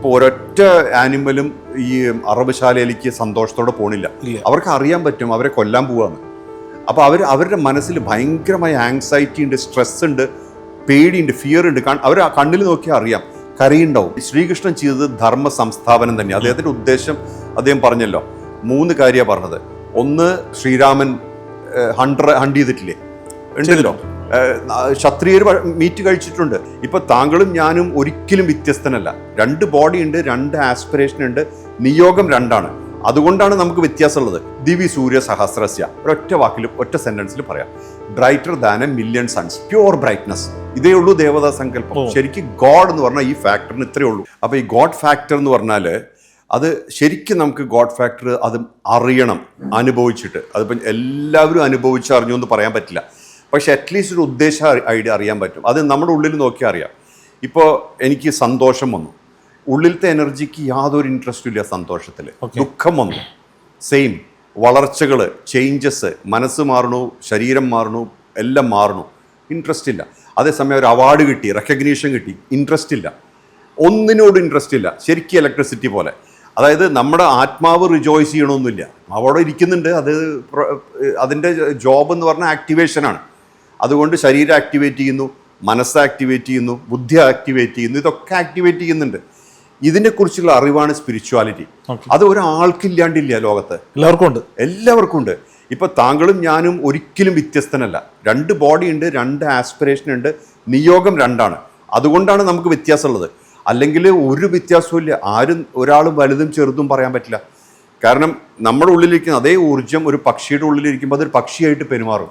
ഇപ്പോൾ ഒരൊറ്റ ആനിമലും ഈ അറബശാലയിലേക്ക് സന്തോഷത്തോടെ പോണില്ല. അവർക്ക് അറിയാൻ പറ്റും അവരെ കൊല്ലാൻ പോവാന്ന്. അപ്പോൾ അവർ അവരുടെ മനസ്സിൽ ഭയങ്കരമായ ആങ്സൈറ്റി ഉണ്ട് സ്ട്രെസ് ഉണ്ട് പേടിയുണ്ട് ഫിയർ ഉണ്ട്. അവർ കണ്ണിൽ നോക്കിയാൽ അറിയാം. കരയുണ്ടാവും. ശ്രീകൃഷ്ണൻ ചെയ്തത് ധർമ്മ സംസ്ഥാപനം തന്നെ. അദ്ദേഹത്തിന്റെ ഉദ്ദേശം അദ്ദേഹം പറഞ്ഞല്ലോ. മൂന്ന് കാര്യമാണ് പറഞ്ഞത്. ഒന്ന് ശ്രീരാമൻ ഹണ്ട്ര ഹണ്ട് ചെയ്തിട്ടില്ലേ? ഉണ്ടല്ലോ. ക്ഷത്രിയർ മീറ്റ് കഴിച്ചിട്ടുണ്ട്. ഇപ്പൊ താങ്കളും ഞാനും ഒരിക്കലും വ്യത്യസ്തനല്ല. രണ്ട് ബോഡി ഉണ്ട് രണ്ട് ആസ്പിറേഷൻ ഉണ്ട് നിയോഗം രണ്ടാണ്. അതുകൊണ്ടാണ് നമുക്ക് വ്യത്യാസമുള്ളത്. ദിവി സൂര്യ സഹസ്രസ്യ. ഒരൊറ്റ വാക്കിലും ഒറ്റ സെന്റൻസിൽ പറയാം. Brighter than a million suns pure brightness ഇതേ ഉള്ളൂ ദേവതാ സങ്കല്പം. ശരിക്കും ഗോഡ് എന്ന് പറഞ്ഞാൽ ഈ ഫാക്ടറിന് ഇത്രയേ ഉള്ളൂ. അപ്പൊ ഈ ഗോഡ് ഫാക്ടർ എന്ന് പറഞ്ഞാൽ അത് ശരിക്കും നമുക്ക് ഗോഡ് ഫാക്ടർ അത് അറിയണം അനുഭവിച്ചിട്ട്. അതിപ്പം എല്ലാവരും അനുഭവിച്ചറിഞ്ഞു എന്ന് പറയാൻ പറ്റില്ല. പക്ഷെ അറ്റ്ലീസ്റ്റ് ഒരു ഉദ്ദേശം ഐഡിയ അറിയാൻ പറ്റും. അത് നമ്മുടെ ഉള്ളിൽ നോക്കിയാൽ അറിയാം. ഇപ്പോൾ എനിക്ക് സന്തോഷം വന്നു. ഉള്ളിലത്തെ എനർജിക്ക് യാതൊരു ഇൻട്രസ്റ്റും ഇല്ല സന്തോഷത്തിൽ. ദുഃഖം വന്നു. സെയിം വളർച്ചകൾ ചേഞ്ചസ് മനസ്സ് മാറണു ശരീരം മാറണു എല്ലാം മാറണു ഇൻട്രസ്റ്റ് ഇല്ല. അതേസമയം ഒരു അവാർഡ് കിട്ടി റെക്കഗ്നീഷൻ കിട്ടി. ഇൻട്രസ്റ്റ് ഇല്ല. ഒന്നിനോട് ഇൻട്രസ്റ്റ് ഇല്ല. ശരിക്കും ഇലക്ട്രിസിറ്റി പോലെ. അതായത് നമ്മുടെ ആത്മാവ് റിജോയ്സ് ചെയ്യണമെന്നില്ല അവിടെ ഇരിക്കുന്നുണ്ട്. അത് അതിന്റെ ജോബ് എന്ന് പറഞ്ഞാൽ ആക്ടിവേഷനാണ് അതുകൊണ്ട് ശരീരം ആക്ടിവേറ്റ് ചെയ്യുന്നു മനസ്സ് ആക്ടിവേറ്റ് ചെയ്യുന്നു ബുദ്ധി ആക്ടിവേറ്റ് ചെയ്യുന്നു ഇതൊക്കെ ആക്ടിവേറ്റ് ചെയ്യുന്നുണ്ട്. ഇതിനെക്കുറിച്ചുള്ള അറിവാണ് സ്പിരിച്വാലിറ്റി. അത് ഒരാൾക്കില്ലാണ്ടില്ല ലോകത്ത്. എല്ലാവർക്കും ഉണ്ട് എല്ലാവർക്കും ഉണ്ട് ഇപ്പൊ താങ്കളും ഞാനും ഒരിക്കലും വ്യത്യസ്തനല്ല. രണ്ട് ബോഡി ഉണ്ട് രണ്ട് ആസ്പിറേഷൻ ഉണ്ട് നിയോഗം രണ്ടാണ്. അതുകൊണ്ടാണ് നമുക്ക് വ്യത്യാസമുള്ളത്. അല്ലെങ്കിൽ ഒരു വ്യത്യാസവും ഇല്ല ആരും ഒരാളും വലുതും ചെറുതും പറയാൻ പറ്റില്ല. കാരണം നമ്മുടെ ഉള്ളിലിരിക്കുന്ന അതേ ഊർജം ഒരു പക്ഷിയുടെ ഉള്ളിലിരിക്കുമ്പോൾ അതൊരു പക്ഷിയായിട്ട് പെരുമാറും.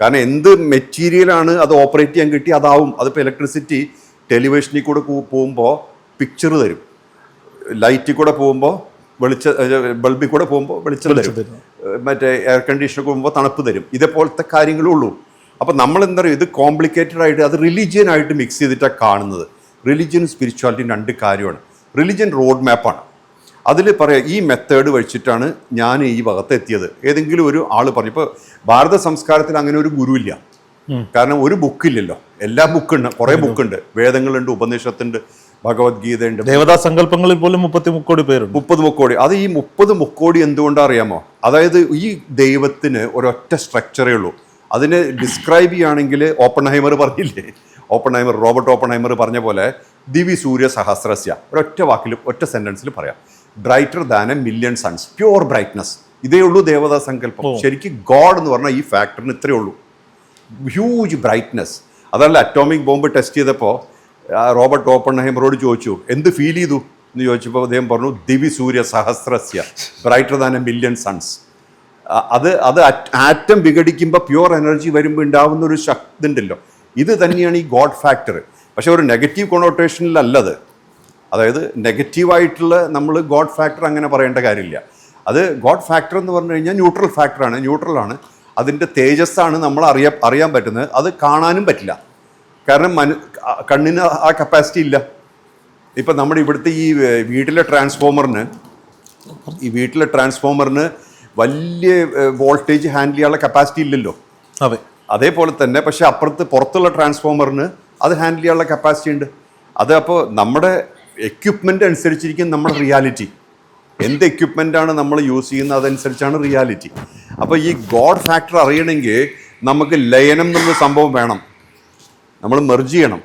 കാരണം എന്ത് മെറ്റീരിയലാണ് അത് ഓപ്പറേറ്റ് ചെയ്യാൻ കിട്ടി അതാവും. അതിപ്പോൾ ഇലക്ട്രിസിറ്റി ടെലിവിഷനിൽ കൂടെ പോകുമ്പോൾ പിക്ചർ തരും. ലൈറ്റിൽ കൂടെ പോകുമ്പോൾ വെളിച്ച ബൾബിൽ കൂടെ പോകുമ്പോൾ വെളിച്ചം തരും. മറ്റേ എയർ കണ്ടീഷനിൽ പോകുമ്പോൾ തണുപ്പ് തരും. ഇതേപോലത്തെ കാര്യങ്ങളേ ഉള്ളൂ. അപ്പോൾ നമ്മൾ എന്താ പറയുക ഇത് കോംപ്ലിക്കേറ്റഡ് ആയിട്ട് അത് റിലീജിയനായിട്ട് മിക്സ് ചെയ്തിട്ടാണ് കാണുന്നത്. റിലീജിയനും സ്പിരിച്വാലിറ്റിയും രണ്ട് കാര്യമാണ്. റിലീജിയൻ റോഡ് മാപ്പാണ് അതിൽ പറയാം ഈ മെത്തേഡ് വഴിച്ചിട്ടാണ് ഞാൻ ഈ ഭാഗത്ത് എത്തിയത്. ഏതെങ്കിലും ഒരു ആൾ പറഞ്ഞു ഇപ്പോൾ ഭാരത സംസ്കാരത്തിൽ അങ്ങനെ ഒരു ഗുരുവില്ല. കാരണം ഒരു ബുക്കില്ലല്ലോ എല്ലാ ബുക്കുണ്ട് കുറേ ബുക്കുണ്ട് വേദങ്ങളുണ്ട് ഉപനിഷത്തുണ്ട് ഭഗവത്ഗീതയുണ്ട്. ദേവതാ സങ്കല്പങ്ങളിൽ പോലും മുപ്പത്തി മുക്കോടി പേരുണ്ട്. മുപ്പത് മുക്കോടി. അത് ഈ മുപ്പത് മുക്കോടി എന്തുകൊണ്ടാണ് അറിയാമോ? അതായത് ഈ ദൈവത്തിന് ഒരൊറ്റ സ്ട്രക്ചറേ ഉള്ളൂ. അതിനെ ഡിസ്ക്രൈബ് ചെയ്യുകയാണെങ്കിൽ ഓപ്പൺഹൈമർ പറഞ്ഞില്ലേ? ഓപ്പൺ ഹൈമർ റോബർട്ട് ഓപ്പൺഹൈമർ പറഞ്ഞ പോലെ ദിവി സൂര്യ സഹസ്രസ്യ. ഒരൊറ്റ വാക്കിലും ഒറ്റ സെന്റൻസിൽ പറയാം. Brighter than a million suns pure brightness ഇതേ ഉള്ളൂ ദേവതാ സങ്കല്പം. ശരിക്കും ഗോഡ് എന്ന് പറഞ്ഞാൽ ഈ ഫാക്ടറിന് ഇത്രയേ ഉള്ളൂ. ഹ്യൂജ് ബ്രൈറ്റ്നസ് അതല്ല അറ്റോമിക് ബോംബ് ടെസ്റ്റ് ചെയ്തപ്പോൾ റോബർട്ട് ഓപ്പൺ ഹൈമറോട് ചോദിച്ചു എന്ത് ഫീൽ ചെയ്തു? എന്ന് ചോദിച്ചപ്പോൾ അദ്ദേഹം പറഞ്ഞു ദിവി സൂര്യ സഹസ്രസ്യ brighter than a million suns അത് അത് ആറ്റം വിഘടിക്കുമ്പോൾ പ്യുവർ എനർജി വരുമ്പോൾ ഉണ്ടാവുന്ന ഒരു ശക്തി ഉണ്ടല്ലോ ഇത് തന്നെയാണ് ഈ ഗോഡ് ഫാക്ടർ പക്ഷെ ഒരു നെഗറ്റീവ് കൊണോട്ടേഷനിലല്ലത് അതായത് നെഗറ്റീവായിട്ടുള്ള നമ്മൾ ഗോഡ് ഫാക്ടർ അങ്ങനെ പറയേണ്ട കാര്യമില്ല. അത് ഗോഡ് ഫാക്ടർ എന്ന് പറഞ്ഞു കഴിഞ്ഞാൽ ന്യൂട്രൽ ഫാക്ടറാണ് ന്യൂട്രലാണ് അതിന്റെ തേജസ്സാണ് നമ്മൾ അറിയാൻ അറിയാൻ പറ്റുന്നത്. അത് കാണാനും പറ്റില്ല. കാരണം മനു കണ്ണിന് ആ കപ്പാസിറ്റി ഇല്ല. ഇപ്പം നമ്മുടെ ഇവിടുത്തെ ഈ വീട്ടിലെ ട്രാൻസ്ഫോമറിന് ഈ വീട്ടിലെ ട്രാൻസ്ഫോമറിന് വലിയ വോൾട്ടേജ് ഹാൻഡിൽ ചെയ്യാനുള്ള കപ്പാസിറ്റി ഇല്ലല്ലോ. അതെ. അതേപോലെ തന്നെ പക്ഷേ അപ്പുറത്ത് പുറത്തുള്ള ട്രാൻസ്ഫോമറിന് അത് ഹാൻഡിൽ ചെയ്യാനുള്ള കപ്പാസിറ്റി ഉണ്ട്. അത് അപ്പോൾ നമ്മുടെ എക്യുപ്മെന്റ് അനുസരിച്ചിരിക്കും നമ്മുടെ റിയാലിറ്റി എന്ത് എക്യുപ്മെന്റാണ് നമ്മൾ യൂസ് ചെയ്യുന്നത് അതനുസരിച്ചാണ് റിയാലിറ്റി അപ്പോൾ ഈ ഗോഡ് ഫാക്ടർ അറിയണമെങ്കിൽ നമുക്ക് ലയനം എന്നുള്ള സംഭവം വേണം. നമ്മൾ മെർജ് ചെയ്യണം.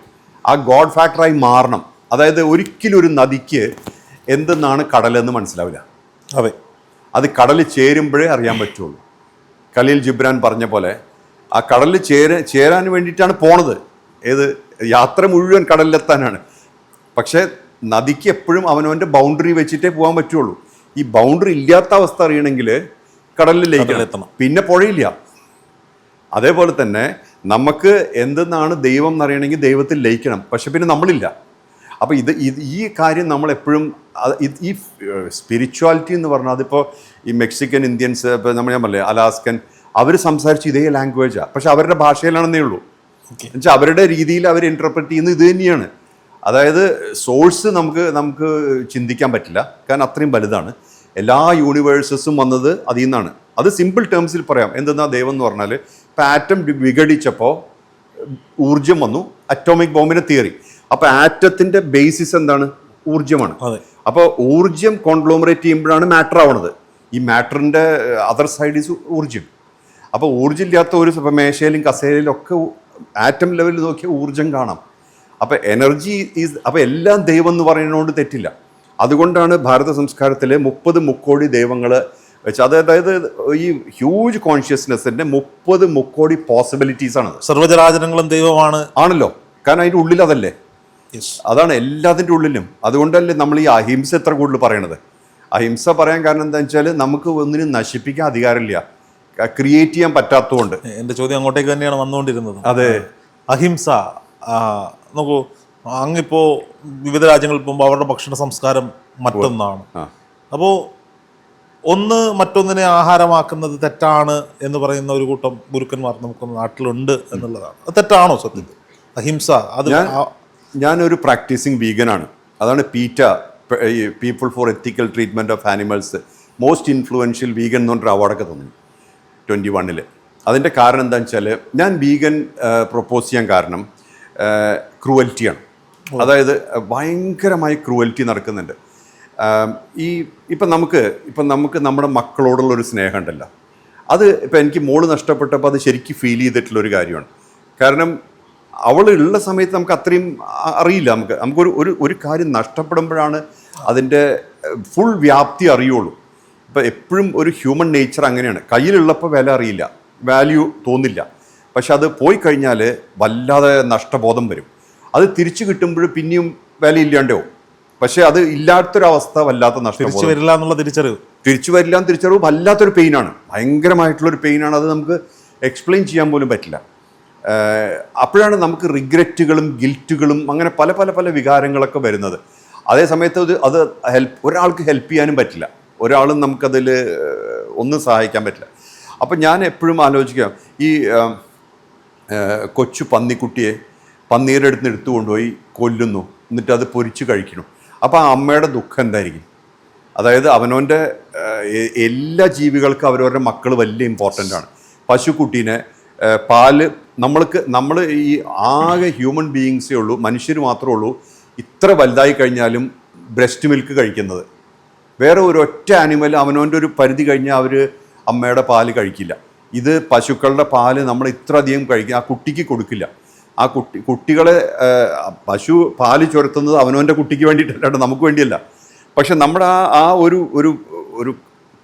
ആ ഗോഡ് ഫാക്ടറായി മാറണം. അതായത് ഒരിക്കലും ഒരു നദിക്ക് എന്തെന്നാണ് കടലെന്ന് മനസ്സിലാവില്ല. അതെ. അത് കടലിൽ ചേരുമ്പോഴേ അറിയാൻ പറ്റുള്ളൂ. ഖലീൽ ജിബ്രാൻ പറഞ്ഞ പോലെ ആ കടലിൽ ചേര ചേരാൻ വേണ്ടിയിട്ടാണ് പോണത്. ഏത്? യാത്ര മുഴുവൻ കടലിലെത്താനാണ്. പക്ഷേ നദിക്ക് എപ്പോഴും അവനവന്റെ ബൗണ്ടറി വെച്ചിട്ടേ പോകാൻ പറ്റുള്ളൂ. ഈ ബൗണ്ടറി ഇല്ലാത്ത അവസ്ഥ അറിയണമെങ്കിൽ കടലിലേക്ക് എത്തണം. പിന്നെ പുഴയില്ല. അതേപോലെ തന്നെ നമുക്ക് എന്തെന്നാണ് ദൈവം എന്നറിയണമെങ്കിൽ ദൈവത്തിൽ ലയിക്കണം. പക്ഷെ പിന്നെ നമ്മളില്ല. അപ്പോൾ ഇത് ഇത് ഈ കാര്യം നമ്മൾ എപ്പോഴും ഈ സ്പിരിച്വാലിറ്റി എന്ന് പറഞ്ഞാൽ അതിപ്പോൾ ഈ മെക്സിക്കൻ ഇന്ത്യൻസ് ഇപ്പോൾ നമ്മൾ ഞാൻ അലാസ്കൻ അവർ സംസാരിച്ച് ഇതേ ലാംഗ്വേജാണ് പക്ഷെ അവരുടെ ഭാഷയിലാണെന്നേ ഉള്ളൂ. എന്നുവെച്ചാൽ അവരുടെ രീതിയിൽ അവർ ഇന്റർപ്രറ്റ് ചെയ്യുന്നത് ഇത് തന്നെയാണ്. അതായത് സോഴ്സ് നമുക്ക് നമുക്ക് ചിന്തിക്കാൻ പറ്റില്ല. കാരണം അത്രയും വലുതാണ്. എല്ലാ യൂണിവേഴ്സസും വന്നത് അതിൽ നിന്നാണ്. അത് സിമ്പിൾ ടേംസിൽ പറയാം. എന്തെന്നാ ദൈവം എന്ന് പറഞ്ഞാൽ പാറ്റം ആറ്റം വിഘടിച്ചപ്പോൾ ഊർജം വന്നു. അറ്റോമിക് ബോംബിന്റെ തിയറി അപ്പോൾ ആറ്റത്തിന്റെ ബേസിസ് എന്താണ്? ഊർജമാണ്. അപ്പോൾ ഊർജം കോൺഗ്ലോമറേറ്റ് ചെയ്യുമ്പോഴാണ് മാറ്റർ ആവണത്. ഈ മാറ്ററിന്റെ അതർ സൈഡ് ഈസ് ഊർജം അപ്പോൾ ഊർജം. ഇല്ലാത്ത ഒരു മേശയിലും കസേരയിലും ഒക്കെ ആറ്റം ലെവലിൽ നോക്കിയാൽ ഊർജം കാണാം. അപ്പോൾ എനർജി ഈസ് അപ്പോൾ എല്ലാം ദൈവം എന്ന് പറയുന്നതുകൊണ്ട് തെറ്റില്ല. അതുകൊണ്ടാണ് ഭാരത സംസ്കാരത്തിലെ മുപ്പത് മുക്കോടി ദൈവങ്ങൾ വെച്ച് അത് അതായത് ഈ ഹ്യൂജ് കോൺഷ്യസ്നെസ്സിന്റെ മുപ്പത് മുക്കോടി പോസിബിലിറ്റീസ് ആണ് സർവചരാചരങ്ങളും ദൈവമാണ്. ആണല്ലോ. കാരണം അതിന്റെ ഉള്ളിൽ അതല്ലേ? അതാണ് എല്ലാത്തിന്റെ ഉള്ളിലും. അതുകൊണ്ടല്ലേ നമ്മൾ ഈ അഹിംസ എത്ര കൂടുതൽ പറയണത്? അഹിംസ പറയാൻ കാരണം എന്താ വെച്ചാൽ നമുക്ക് ഒന്നിനും നശിപ്പിക്കാൻ അധികാരമില്ല. ക്രിയേറ്റ് ചെയ്യാൻ പറ്റാത്തതുകൊണ്ട്. എന്റെ ചോദ്യം അങ്ങോട്ടേക്ക് തന്നെയാണ് വന്നുകൊണ്ടിരുന്നത്. അതെ. അഹിംസ നോക്കൂ അങ്ങിപ്പോൾ വിവിധ രാജ്യങ്ങളിൽ പോകുമ്പോൾ അവരുടെ ഭക്ഷണ സംസ്കാരം മറ്റൊന്നാണ്. അപ്പോ അപ്പോൾ ഒന്ന് മറ്റൊന്നിനെ ആഹാരമാക്കുന്നത് തെറ്റാണ് എന്ന് പറയുന്ന ഒരു കൂട്ടം ഗുരുക്കന്മാർ നമുക്ക് നാട്ടിലുണ്ട് എന്നുള്ളതാണ്. അത് തെറ്റാണോ സത്യം അഹിംസ അത് ഞാനൊരു പ്രാക്ടീസിങ് വീഗനാണ്. അതാണ് PETA people for ethical treatment of animals most influential vegan എന്ന് പറഞ്ഞൊരു അവാർഡൊക്കെ തന്നു ട്വന്റി വണ്ണിൽ അതിന്റെ കാരണം എന്താണെന്ന് വെച്ചാൽ ഞാൻ വീഗൻ പ്രൊപ്പോസ് ചെയ്യാൻ കാരണം ക്രൂവൽറ്റിയാണ്. അതായത് ഭയങ്കരമായ ക്രൂവൽറ്റി നടക്കുന്നുണ്ട്. ഈ ഇപ്പം നമുക്ക് ഇപ്പം നമുക്ക് നമ്മുടെ മക്കളോടുള്ള ഒരു സ്നേഹം ഉണ്ടല്ലോ. അത് ഇപ്പം എനിക്ക് മോൾ നഷ്ടപ്പെട്ടപ്പോൾ അത് ശരിക്കും ഫീൽ ചെയ്തിട്ടുള്ള ഒരു കാര്യമാണ്. കാരണം അവൾ ഉള്ള സമയത്ത് നമുക്ക് അത്രയും അറിയില്ല നമുക്ക്. നമുക്കൊരു ഒരു ഒരു കാര്യം നഷ്ടപ്പെടുമ്പോഴാണ് അതിന്റെ ഫുൾ വ്യാപ്തി അറിയുള്ളൂ. ഇപ്പം എപ്പോഴും ഒരു ഹ്യൂമൻ നേച്ചർ അങ്ങനെയാണ്. കയ്യിലുള്ളപ്പോൾ വില അറിയില്ല. വാല്യൂ തോന്നില്ല. പക്ഷെ അത് പോയി കഴിഞ്ഞാൽ വല്ലാതെ നഷ്ടബോധം വരും. അത് തിരിച്ചു കിട്ടുമ്പോൾ പിന്നെയും വില പക്ഷേ പക്ഷെ അത് ഇല്ലാത്തൊരവസ്ഥ വല്ലാത്ത നഷ്ടം തിരിച്ചു വരില്ല എന്നുള്ള തിരിച്ചറിവ്. തിരിച്ചു വരില്ല എന്ന് തിരിച്ചറിവ് വല്ലാത്തൊരു പെയിനാണ്. ഭയങ്കരമായിട്ടുള്ളൊരു പെയിനാണ്. അത് നമുക്ക് എക്സ്പ്ലെയിൻ ചെയ്യാൻ പോലും പറ്റില്ല. അപ്പോഴാണ് നമുക്ക് റിഗ്രറ്റുകളും ഗിൽറ്റുകളും അങ്ങനെ പല പല പല വികാരങ്ങളൊക്കെ വരുന്നത്. അതേ സമയത്ത് അത് അത് ഹെൽപ്പ് ഒരാൾക്ക് ഹെൽപ്പ് ചെയ്യാനും പറ്റില്ല. ഒരാളും നമുക്കതിൽ ഒന്നും സഹായിക്കാൻ പറ്റില്ല. അപ്പം ഞാൻ എപ്പോഴും ആലോചിക്കാം. ഈ കൊച്ചു പന്നിക്കുട്ടിയെ പന്നീരുടെ അടുത്ത് എടുത്തു കൊണ്ടുപോയി കൊല്ലുന്നു. എന്നിട്ട് അത് പൊരിച്ച് കഴിക്കണം അപ്പോൾ ആ അമ്മയുടെ ദുഃഖം എന്തായിരിക്കും? അതായത് അവനവന്റെ എല്ലാ ജീവികൾക്കും അവരവരുടെ മക്കൾ വലിയ ഇമ്പോർട്ടന്റ് ആണ്. പശുക്കുട്ടീനെ പാൽ നമ്മൾക്ക് നമ്മൾ ഈ ആകെ ഹ്യൂമൻ ബീയിങ്സേ ഉള്ളൂ മനുഷ്യർ മാത്രമേ ഉള്ളൂ ഇത്ര വലുതായി കഴിഞ്ഞാലും ബ്രസ്റ്റ് മിൽക്ക് കഴിക്കുന്നത്. വേറെ ഒരു ഒറ്റ ആനിമൽ അവനവന്റെ ഒരു പരിധി കഴിഞ്ഞാൽ അവർ അമ്മയുടെ പാൽ കഴിക്കില്ല. ഇത് പശുക്കളുടെ പാൽ നമ്മൾ ഇത്ര അധികം കഴിക്കുക ആ കുട്ടിക്ക് കൊടുക്കില്ല. ആ കുട്ടി കുട്ടികളെ പശു പാൽ ചുരത്തുന്നത് അവനവന്റെ കുട്ടിക്ക് വേണ്ടിയിട്ടല്ലാണ്ട് നമുക്ക് വേണ്ടിയല്ല. പക്ഷെ നമ്മുടെ ആ ആ ഒരു ഒരു ഒരു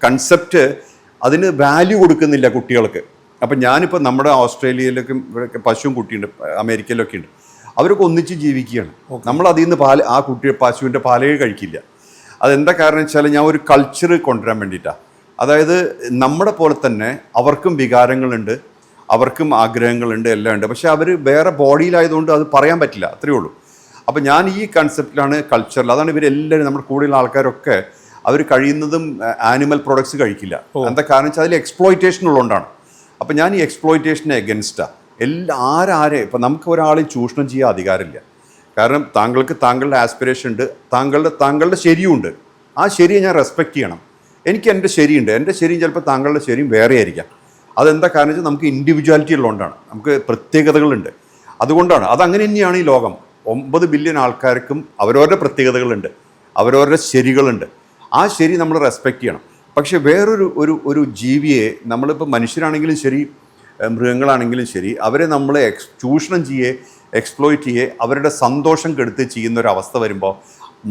കൺസെപ്റ്റ് അതിന് വാല്യൂ കൊടുക്കുന്നില്ല കുട്ടികൾക്ക്. അപ്പം ഞാനിപ്പോൾ നമ്മുടെ ഓസ്ട്രേലിയയിലൊക്കെ ഇവിടെയൊക്കെ പശുവും കുട്ടിയുണ്ട് അമേരിക്കയിലൊക്കെ ഉണ്ട് അവരൊക്കെ ഒന്നിച്ച് ജീവിക്കുകയാണ്. നമ്മൾ അതിൽ നിന്ന് പാൽ ആ കുട്ടി പശുവിന്റെ പാലേ കഴിക്കില്ല. അതെന്താ കാരണം വെച്ചാൽ ഞാൻ ഒരു കൾച്ചർ കൊണ്ടുവരാൻ വേണ്ടിയിട്ടാണ് അതായത് നമ്മുടെ പോലെ തന്നെ അവർക്കും വികാരങ്ങളുണ്ട് അവർക്കും ആഗ്രഹങ്ങളുണ്ട് എല്ലാം ഉണ്ട്. പക്ഷേ അവർ വേറെ ബോഡിയിലായതുകൊണ്ട് അത് പറയാൻ പറ്റില്ല അത്രയേ ഉള്ളൂ. അപ്പോൾ ഞാൻ ഈ കൺസെപ്റ്റിലാണ് കൾച്ചറിൽ അതാണ് ഇവരെല്ലാവരും നമ്മുടെ കൂടെയുള്ള ആൾക്കാരൊക്കെ അവർ കഴിയുന്നതും ആനിമൽ പ്രൊഡക്ട്സ് കഴിക്കില്ല. എന്താ കാരണം വെച്ചാൽ അതിൽ എക്സ്പ്ലോയിറ്റേഷൻ ഉള്ളതുകൊണ്ടാണ്. അപ്പം ഞാൻ ഈ എക്സ്പ്ലോയിറ്റേഷനെ എഗൻസ്റ്റാണ് എല്ലാ ആരാരെ ഇപ്പം നമുക്ക് ഒരാളെ ചൂഷണം ചെയ്യാൻ അധികാരമില്ല. കാരണം താങ്കൾക്ക് താങ്കളുടെ ആസ്പിറേഷൻ ഉണ്ട് താങ്കളുടെ താങ്കളുടെ ശരിയുണ്ട്. ആ ശരിയെ ഞാൻ റെസ്പെക്റ്റ് ചെയ്യണം. എനിക്ക് എന്റെ ശരിയുണ്ട്. എന്റെ ശരിയും ചിലപ്പോൾ താങ്കളുടെ ശരിയും വേറെ ആയിരിക്കാം അതെന്താ കാരണം വെച്ചാൽ നമുക്ക് ഇൻഡിവിജ്വാലിറ്റി ഉള്ളതുകൊണ്ടാണ്. നമുക്ക് പ്രത്യേകതകളുണ്ട്. അതുകൊണ്ടാണ്. അതങ്ങനെ തന്നെയാണ് ഈ ലോകം. ഒമ്പത് ബില്യൺ ആൾക്കാർക്കും അവരവരുടെ പ്രത്യേകതകളുണ്ട്. അവരവരുടെ ശരികളുണ്ട്. ആ ശരി നമ്മൾ റെസ്പെക്റ്റ് ചെയ്യണം. പക്ഷേ വേറൊരു ഒരു ഒരു ജീവിയെ നമ്മളിപ്പോൾ മനുഷ്യരാണെങ്കിലും ശരി മൃഗങ്ങളാണെങ്കിലും ശരി അവരെ നമ്മൾ എക്സ് ചൂഷണം ചെയ്യേ എക്സ്പ്ലോയിറ്റ് ചെയ്യേ അവരുടെ സന്തോഷം കെടുത്ത് ചെയ്യുന്ന ഒരു അവസ്ഥ വരുമ്പോൾ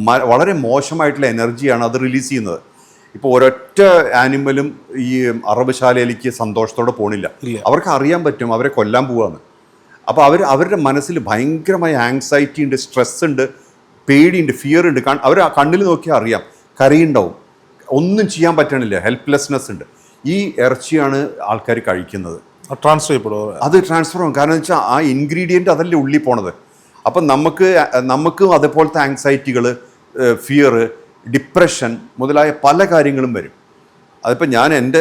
വളരെ മോശമായിട്ടുള്ള എനർജിയാണ് അത് റിലീസ് ചെയ്യുന്നത്. ഇപ്പോൾ ഒരൊറ്റ ആനിമലും ഈ അറബശാലയിലേക്ക് സന്തോഷത്തോടെ പോണില്ല. അവർക്ക് അറിയാൻ പറ്റും അവരെ കൊല്ലാൻ പോവാന്ന്. അപ്പോൾ അവർ അവരുടെ മനസ്സിൽ ഭയങ്കരമായ ആങ്സൈറ്റി ഉണ്ട് സ്ട്രെസ് ഉണ്ട് പേടിയുണ്ട് ഫിയർ ഉണ്ട്. അവർ കണ്ണിൽ നോക്കിയാൽ അറിയാം. കരയുണ്ടാവും. ഒന്നും ചെയ്യാൻ പറ്റണില്ല. ഹെൽപ്ലെസ്നെസ് ഉണ്ട്. ഈ ഇറച്ചിയാണ് ആൾക്കാർ കഴിക്കുന്നത്. ട്രാൻസ്ഫർ ചെയ്യപ്പെടുമോ അത് ട്രാൻസ്ഫർ ആവും. കാരണം വെച്ചാൽ ആ ഇൻഗ്രീഡിയന്റ് അതല്ലേ ഉള്ളിൽ പോണത്. അപ്പം നമുക്ക് നമുക്കും അതുപോലത്തെ ആങ്സൈറ്റികൾ ഫിയർ ഡിപ്രഷൻ മുതലായ പല കാര്യങ്ങളും വരും. അതിപ്പോൾ ഞാൻ എന്റെ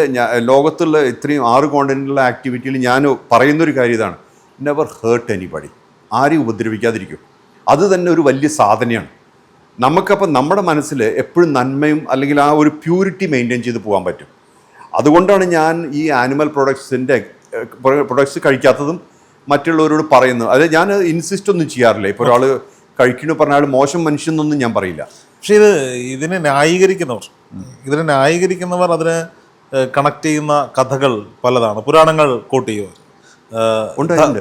ലോകത്തുള്ള ഇത്രയും ആറ് കോണ്ടിനുള്ള ആക്ടിവിറ്റിയിൽ ഞാൻ പറയുന്നൊരു കാര്യം ഇതാണ്. നെവർ ഹേർട്ട് എനിബഡി ആരെയും ഉപദ്രവിക്കാതിരിക്കും. അത് തന്നെ ഒരു വലിയ സാധനയാണ്. നമുക്കപ്പം നമ്മുടെ മനസ്സിൽ എപ്പോഴും നന്മയും അല്ലെങ്കിൽ ആ ഒരു പ്യൂരിറ്റി മെയിന്റെയിൻ ചെയ്ത് പോകാൻ പറ്റും. അതുകൊണ്ടാണ് ഞാൻ ഈ ആനിമൽ പ്രൊഡക്ട്സിന്റെ പ്രൊഡക്ട്സ് കഴിക്കാത്തതും മറ്റുള്ളവരോട് പറയുന്നത്. അത് ഞാൻ ഇൻസിസ്റ്റ് ഒന്നും ചെയ്യാറില്ല. ഇപ്പോൾ ഒരാൾ കഴിക്കണു പറഞ്ഞാൽ മോശം മനുഷ്യൻ എന്നൊന്നും ഞാൻ പറയില്ല. പക്ഷെ ഇത് ഇതിനെ ന്യായീകരിക്കുന്നവർ ഇതിനെ ന്യായീകരിക്കുന്നവർ അതിനെ കണക്ട് ചെയ്യുന്ന കഥകൾ പലതാണ്. പുരാണങ്ങൾ കോട്ട് ചെയ്യുക.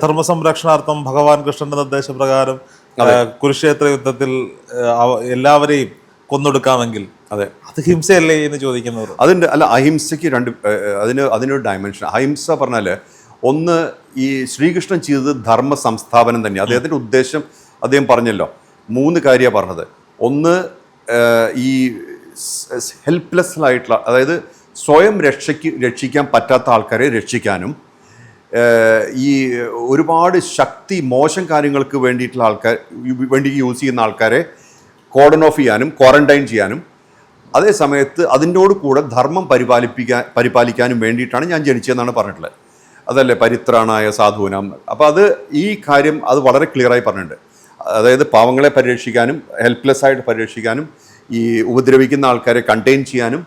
ധർമ്മസംരക്ഷണാർത്ഥം ഭഗവാൻ കൃഷ്ണന്റെ നിർദ്ദേശപ്രകാരം കുരുക്ഷേത്ര യുദ്ധത്തിൽ എല്ലാവരെയും കൊന്നൊടുക്കാമെങ്കിൽ അതെ. അത് ഹിംസയല്ലേ എന്ന് ചോദിക്കുന്നവർ. അതിന്റെ അല്ല അഹിംസയ്ക്ക് രണ്ട് അതിന് അതിനൊരു ഡയമെൻഷൻ അഹിംസ പറഞ്ഞാൽ ഒന്ന് ഈ ശ്രീകൃഷ്ണൻ ചെയ്തത് ധർമ്മ സംസ്ഥാപനം തന്നെ അദ്ദേഹത്തിന്റെ ഉദ്ദേശം അദ്ദേഹം പറഞ്ഞല്ലോ. മൂന്ന് കാര്യമാണ് പറഞ്ഞത്. ഒന്ന് ഈ ഹെൽപ്ലെസ് ആയിട്ടുള്ള അതായത് സ്വയം രക്ഷയ്ക്ക് രക്ഷിക്കാൻ പറ്റാത്ത ആൾക്കാരെ രക്ഷിക്കാനും ഈ ഒരുപാട് ശക്തി മോശം കാര്യങ്ങൾക്ക് വേണ്ടിയിട്ടുള്ള ആൾക്കാർ വേണ്ടി യൂസ് ചെയ്യുന്ന ആൾക്കാരെ കോഡൺ ഓഫ് ചെയ്യാനും ക്വാറന്റൈൻ ചെയ്യാനും അതേ സമയത്ത് അതിന്റോട് കൂടെ ധർമ്മം പരിപാലിപ്പിക്കാൻ പരിപാലിക്കാനും വേണ്ടിയിട്ടാണ് ഞാൻ ജനിച്ചതെന്നാണ് പറഞ്ഞിട്ടുള്ളത്. അതല്ലേ പരിത്രാണായ സാധുവിനാം. അപ്പോൾ അത് ഈ കാര്യം അത് വളരെ ക്ലിയറായി പറഞ്ഞിട്ടുണ്ട്. അതായത് പാവങ്ങളെ പരിരക്ഷിക്കാനും ഹെൽപ്ലെസ് ആയിട്ട് പരിരക്ഷിക്കാനും ഈ ഉപദ്രവിക്കുന്ന ആൾക്കാരെ കണ്ടെയ്ൻ ചെയ്യാനും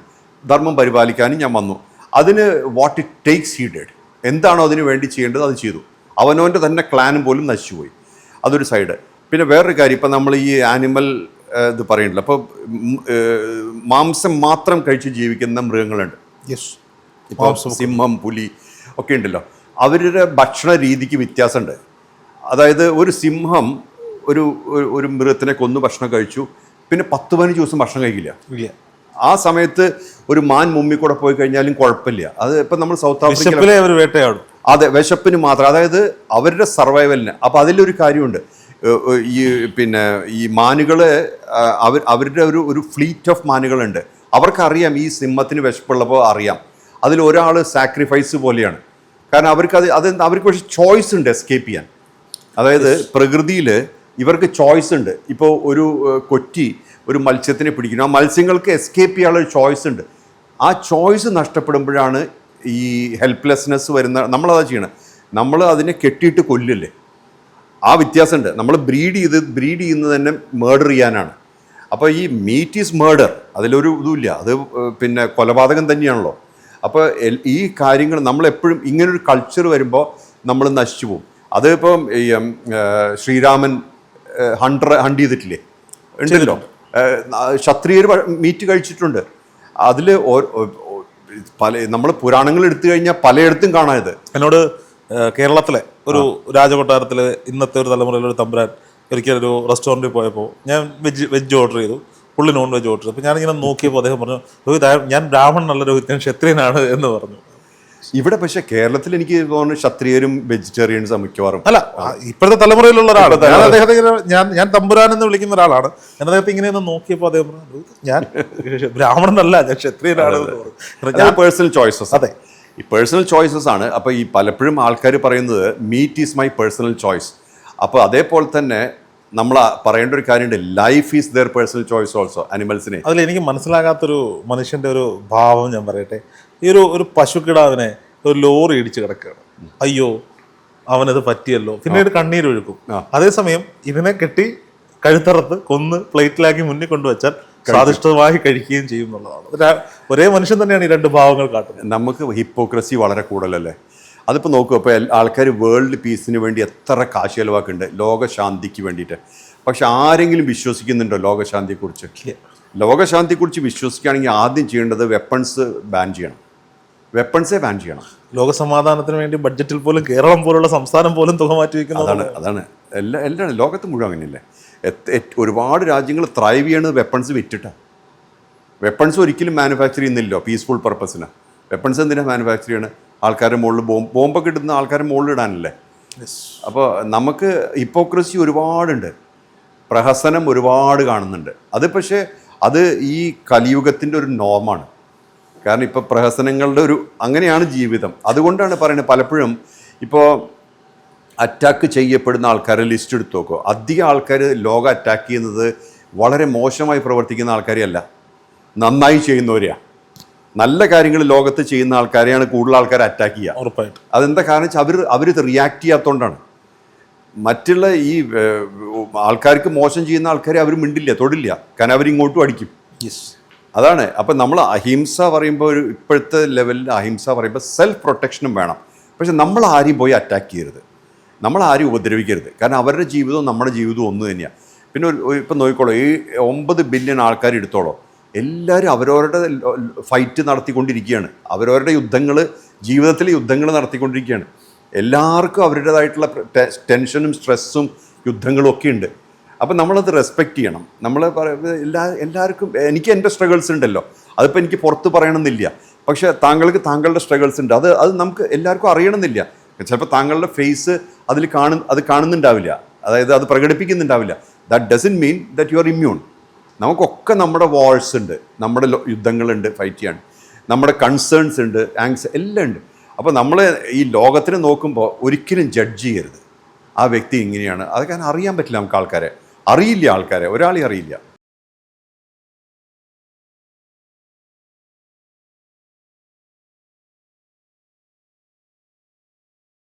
ധർമ്മം പരിപാലിക്കാനും ഞാൻ വന്നു. അതിന് what it takes he dead എന്താണോ അതിന് വേണ്ടി ചെയ്യേണ്ടത് അത് ചെയ്തു. അവനവന്റെ തന്നെ ക്ലാനും പോലും നശിച്ചുപോയി. അതൊരു സൈഡ് പിന്നെ വേറൊരു കാര്യം ഇപ്പം നമ്മൾ ഈ ആനിമൽ ഇത് പറയുന്നില്ല. അപ്പോൾ മാംസം മാത്രം കഴിച്ച് ജീവിക്കുന്ന മൃഗങ്ങളുണ്ട്. യെസ് ഇപ്പോൾ സിംഹം പുലി ഒക്കെ ഉണ്ടല്ലോ. അവരുടെ ഭക്ഷണ രീതിക്ക് വ്യത്യാസമുണ്ട്. അതായത് ഒരു സിംഹം ഒരു ഒരു- മൃഗത്തിനെ കൊന്നു ഭക്ഷണം കഴിച്ചു. പിന്നെ പത്ത് പതിനഞ്ച് ദിവസം ഭക്ഷണം കഴിക്കില്ല. ഇല്ല. ആ സമയത്ത് ഒരു മാൻ മുമ്മി കൂടെ പോയി കഴിഞ്ഞാലും കുഴപ്പമില്ല. അത് ഇപ്പം നമ്മൾ സൗത്ത് ആഫ്രിക്കയിലെ വേട്ടയാടും. അതെ വിശപ്പിന് മാത്രം. അതായത് അവരുടെ സർവൈവലിന്. അപ്പോൾ അതിലൊരു കാര്യമുണ്ട്. ഈ പിന്നെ ഈ മാനുകൾ അവർ അവരുടെ ഒരു ഒരു ഫ്ലീറ്റ് ഓഫ് മാനുകളുണ്ട്. അവർക്കറിയാം ഈ സിംഹത്തിന് വിശപ്പുള്ളപ്പോൾ അറിയാം. അതിൽ ഒരാൾ സാക്രിഫൈസ് പോലെയാണ്. കാരണം അവർക്ക് അത് അത് അവർക്ക് പക്ഷേ ചോയ്സ് ഉണ്ട് എസ്കേപ്പ് ചെയ്യാൻ. അതായത് പ്രകൃതിയിൽ ഇവർക്ക് ചോയ്സ് ഉണ്ട്. ഇപ്പോൾ ഒരു കൊറ്റി ഒരു മത്സ്യത്തിനെ പിടിക്കുന്നു. ആ മത്സ്യങ്ങൾക്ക് എസ്കേപ്പ് ചെയ്യാനുള്ള ചോയ്സ് ഉണ്ട്. ആ ചോയ്സ് നഷ്ടപ്പെടുമ്പോഴാണ് ഈ ഹെൽപ്ലെസ്നെസ് വരുന്ന നമ്മളതാ ചെയ്യണം. നമ്മൾ അതിനെ കെട്ടിയിട്ട് കൊല്ലില്ലേ? ആ വ്യത്യാസമുണ്ട്. നമ്മൾ ബ്രീഡ് ചെയ്ത് ബ്രീഡ് ചെയ്യുന്നത് തന്നെ മേർഡർ ചെയ്യാനാണ്. അപ്പോൾ ഈ മീറ്റ് ഈസ് മേർഡർ അതിലൊരു ഇതുമില്ല. അത് പിന്നെ കൊലപാതകം തന്നെയാണല്ലോ. അപ്പോൾ ഈ കാര്യങ്ങൾ നമ്മളെപ്പോഴും ഇങ്ങനൊരു കൾച്ചർ വരുമ്പോൾ നമ്മൾ നശിച്ചു പോകും. അതിപ്പം ശ്രീരാമൻ ഹണ്ടർ ഹണ്ട് ചെയ്തിട്ടില്ലേ? ഉണ്ടല്ലോ. ക്ഷത്രിയർ മീറ്റ് കഴിച്ചിട്ടുണ്ട്. അതിൽ പല നമ്മൾ പുരാണങ്ങൾ എടുത്തു കഴിഞ്ഞാൽ പലയിടത്തും കാണാത് എന്നോട് കേരളത്തിലെ ഒരു രാജകൊട്ടാരത്തിലെ ഇന്നത്തെ ഒരു തലമുറയിലൊരു തമ്പുരാൻ ഒരിക്കലൊരു റെസ്റ്റോറന്റിൽ പോയപ്പോൾ ഞാൻ വെജ് വെജ് ഓർഡർ ചെയ്തു. പുള്ളി നോൺ വെജ് ഓർഡർ ചെയ്തു. അപ്പോൾ ഞാനിങ്ങനെ നോക്കിയപ്പോൾ അദ്ദേഹം പറഞ്ഞു രോഹിത് ഞാൻ ഞാൻ ബ്രാഹ്മണനല്ല രോഹിത് ഞാൻ ക്ഷത്രിയനാണ് എന്ന് പറഞ്ഞു. ഇവിടെ പക്ഷെ കേരളത്തിൽ എനിക്ക് തോന്നുന്നു ക്ഷത്രിയരും വെജിറ്റേറിയൻസും മിക്കവാറും. അല്ല ഇപ്പോഴത്തെ തലമുറയിലുള്ള ഒരാളാണ്. ഞാൻ അദ്ദേഹത്തെ ഞാൻ ഞാൻ തമ്പുരാൻ എന്ന് വിളിക്കുന്ന ഒരാളാണ്. ഞാൻ അദ്ദേഹത്തെ ഇങ്ങനെ ഒന്ന് നോക്കിയപ്പോൾ അദ്ദേഹം പറഞ്ഞു ഞാൻ ബ്രാഹ്മണനല്ല ഞാൻ ക്ഷത്രിയനാണ്. ഞാൻ പേഴ്സണൽ ചോയ്സസ് അതെ. ഈ പേഴ്സണൽ ചോയ്സസ് ആണ്. അപ്പോൾ ഈ പലപ്പോഴും ആൾക്കാർ പറയുന്നത് meat is my personal choice അപ്പോൾ അതേപോലെ തന്നെ നമ്മൾ പറയേണ്ട ഒരു കാര്യമുണ്ട് life is their personal choice also അനിമൽസിനെ അതിൽ എനിക്ക് മനസ്സിലാകാത്തൊരു മനുഷ്യന്റെ ഒരു ഭാവം ഞാൻ പറയട്ടെ. ഈ ഒരു ഒരു പശുക്കിടാവിനെ ഒരു ലോറി ഇടിച്ചു കിടക്കുകയാണ്. അയ്യോ അവനത് പറ്റിയല്ലോ. പിന്നീട് കണ്ണീരൊഴുക്കും അതേസമയം ഇതിനെ കെട്ടി കഴുത്തറത്ത് കൊന്ന് പ്ലേറ്റിലാക്കി മുന്നിൽ കൊണ്ടുവച്ചാൽ സ്വാദിഷ്ടമായി കഴിക്കുകയും ചെയ്യും എന്നുള്ളതാണ്. ഒരേ മനുഷ്യൻ തന്നെയാണ് ഈ രണ്ട് ഭാവങ്ങൾ കാട്ടുന്നത്. നമുക്ക് ഹിപ്പോക്രസി വളരെ കൂടുതലല്ലേ? അതിപ്പോൾ നോക്കൂ അപ്പോൾ ആൾക്കാർ വേൾഡ് പീസിന് വേണ്ടി എത്ര കാശ് ചിലവാക്കുന്നുണ്ട് ലോകശാന്തിക്ക് വേണ്ടിയിട്ട്. പക്ഷെ ആരെങ്കിലും വിശ്വസിക്കുന്നുണ്ടോ ലോകശാന്തിയെക്കുറിച്ച്? ലോകശാന്തിയെക്കുറിച്ച് വിശ്വസിക്കുകയാണെങ്കിൽ ആദ്യം ചെയ്യേണ്ടത് വെപ്പൺസ് ബാൻ ചെയ്യണം. വെപ്പൺസേ ബാൻ ചെയ്യണം. ലോക സമാധാനത്തിന് വേണ്ടി ബഡ്ജറ്റിൽ പോലും കേരളം പോലുള്ള സംസ്ഥാനം പോലും തുക മാറ്റി വയ്ക്കുന്നത് അതാണ് അതാണ്. എല്ലാ എല്ലാം ലോകത്ത് മുഴുവൻ അങ്ങനെയല്ലേ? ഒരുപാട് രാജ്യങ്ങൾ ത്രൈവ് ചെയ്യണത് വെപ്പൺസ് വിറ്റിട്ടാണ് വെപ്പൺസ് ഒരിക്കലും മാനുഫാക്ചർ ചെയ്യുന്നില്ലല്ലോ പീസ്ഫുൾ പർപ്പസിന് വെപ്പൺസ് എന്തിനാണ് മാനുഫാക്ചർ ചെയ്യണത് ആൾക്കാരുടെ മുകളിൽ ബോംബ് ബോംബൊക്കെ ഇടുന്ന ആൾക്കാരുടെ മുകളിൽ ഇടാനല്ലേ? അപ്പോൾ നമുക്ക് ഹിപ്പോക്രസി ഒരുപാടുണ്ട്. പ്രഹസനം ഒരുപാട് കാണുന്നുണ്ട്. അത് പക്ഷേ അത് ഈ കലിയുഗത്തിന്റെ ഒരു നോമാണ് കാരണം ഇപ്പോൾ പ്രഹസനങ്ങളുടെ ഒരു അങ്ങനെയാണ് ജീവിതം. അതുകൊണ്ടാണ് പറയുന്നത് പലപ്പോഴും ഇപ്പോൾ അറ്റാക്ക് ചെയ്യപ്പെടുന്ന ആൾക്കാരെ ലിസ്റ്റ് എടുത്ത് നോക്കുക അധികം ആൾക്കാർ ലോകം അറ്റാക്ക് ചെയ്യുന്നത് വളരെ മോശമായി പ്രവർത്തിക്കുന്ന ആൾക്കാരെയല്ല നന്നായി ചെയ്യുന്നവരെയാണ് നല്ല കാര്യങ്ങൾ ലോകത്ത് ചെയ്യുന്ന ആൾക്കാരെയാണ് കൂടുതൽ ആൾക്കാരെ അറ്റാക്ക് ചെയ്യുക. ഉറപ്പായിട്ടും. അതെന്താ കാരണം വെച്ചാൽ അവർ അവർ റിയാക്ട് ചെയ്യാത്തതുകൊണ്ടാണ് മറ്റുള്ള ഈ ആൾക്കാർക്ക് മോശം ചെയ്യുന്ന ആൾക്കാരെ അവർ മിണ്ടില്ല തൊടില്ല. കാരണം അവരിങ്ങോട്ടും അടിക്കും. യെസ് അതാണ്. അപ്പം നമ്മൾ അഹിംസ പറയുമ്പോൾ ഒരു ഇപ്പോഴത്തെ ലെവലിൽ അഹിംസ പറയുമ്പോൾ സെൽഫ് പ്രൊട്ടക്ഷനും വേണം. പക്ഷെ നമ്മൾ ആരെയും പോയി അറ്റാക്ക് ചെയ്യരുത്. നമ്മൾ ആരും ഉപദ്രവിക്കരുത്. കാരണം അവരുടെ ജീവിതവും നമ്മുടെ ജീവിതവും ഒന്ന് തന്നെയാണ് പിന്നെ ഒരു ഇപ്പം നോക്കിക്കോളൂ. ഈ ഒമ്പത് ബില്യൺ ആൾക്കാർ എടുത്തോളൂ. എല്ലാവരും അവരവരുടെ ഫൈറ്റ് നടത്തിക്കൊണ്ടിരിക്കുകയാണ്. അവരവരുടെ യുദ്ധങ്ങൾ ജീവിതത്തിലെ യുദ്ധങ്ങൾ നടത്തിക്കൊണ്ടിരിക്കുകയാണ്. എല്ലാവർക്കും അവരുടേതായിട്ടുള്ള ടെൻഷനും സ്ട്രെസ്സും യുദ്ധങ്ങളും ഒക്കെ ഉണ്ട്. അപ്പം നമ്മളത് റെസ്പെക്റ്റ് ചെയ്യണം. നമ്മൾ എല്ലാ എല്ലാവർക്കും എനിക്ക് എന്റെ സ്ട്രഗിൾസ് ഉണ്ടല്ലോ. അതിപ്പോൾ എനിക്ക് പുറത്ത് പറയണമെന്നില്ല. പക്ഷേ താങ്കൾക്ക് താങ്കളുടെ സ്ട്രഗിൾസ് ഉണ്ട്. അത് അത് നമുക്ക് എല്ലാവർക്കും അറിയണമെന്നില്ല. ചിലപ്പോൾ താങ്കളുടെ ഫേസ് അതിൽ കാണു അത് കാണുന്നുണ്ടാവില്ല. അതായത് അത് പ്രകടിപ്പിക്കുന്നുണ്ടാവില്ല. That doesn't mean that you are immune നമുക്കൊക്കെ നമ്മുടെ വാൾസ് ഉണ്ട്. നമ്മുടെ യുദ്ധങ്ങളുണ്ട് ഫൈറ്റ് ചെയ്യാൻ. നമ്മുടെ കൺസേൺസ് ഉണ്ട് ആങ്സ് എല്ലാം ഉണ്ട്. അപ്പോൾ നമ്മൾ ഈ ലോകത്തിനെ നോക്കുമ്പോൾ ഒരിക്കലും ജഡ്ജ് ചെയ്യരുത്. ആ വ്യക്തി ഇങ്ങനെയാണ്. അതൊക്കെ അറിയാൻ പറ്റില്ല നമുക്ക് ആൾക്കാരെ. അറിയില്ല ആൾക്കാരെ. ഒരാളെ അറിയില്ല.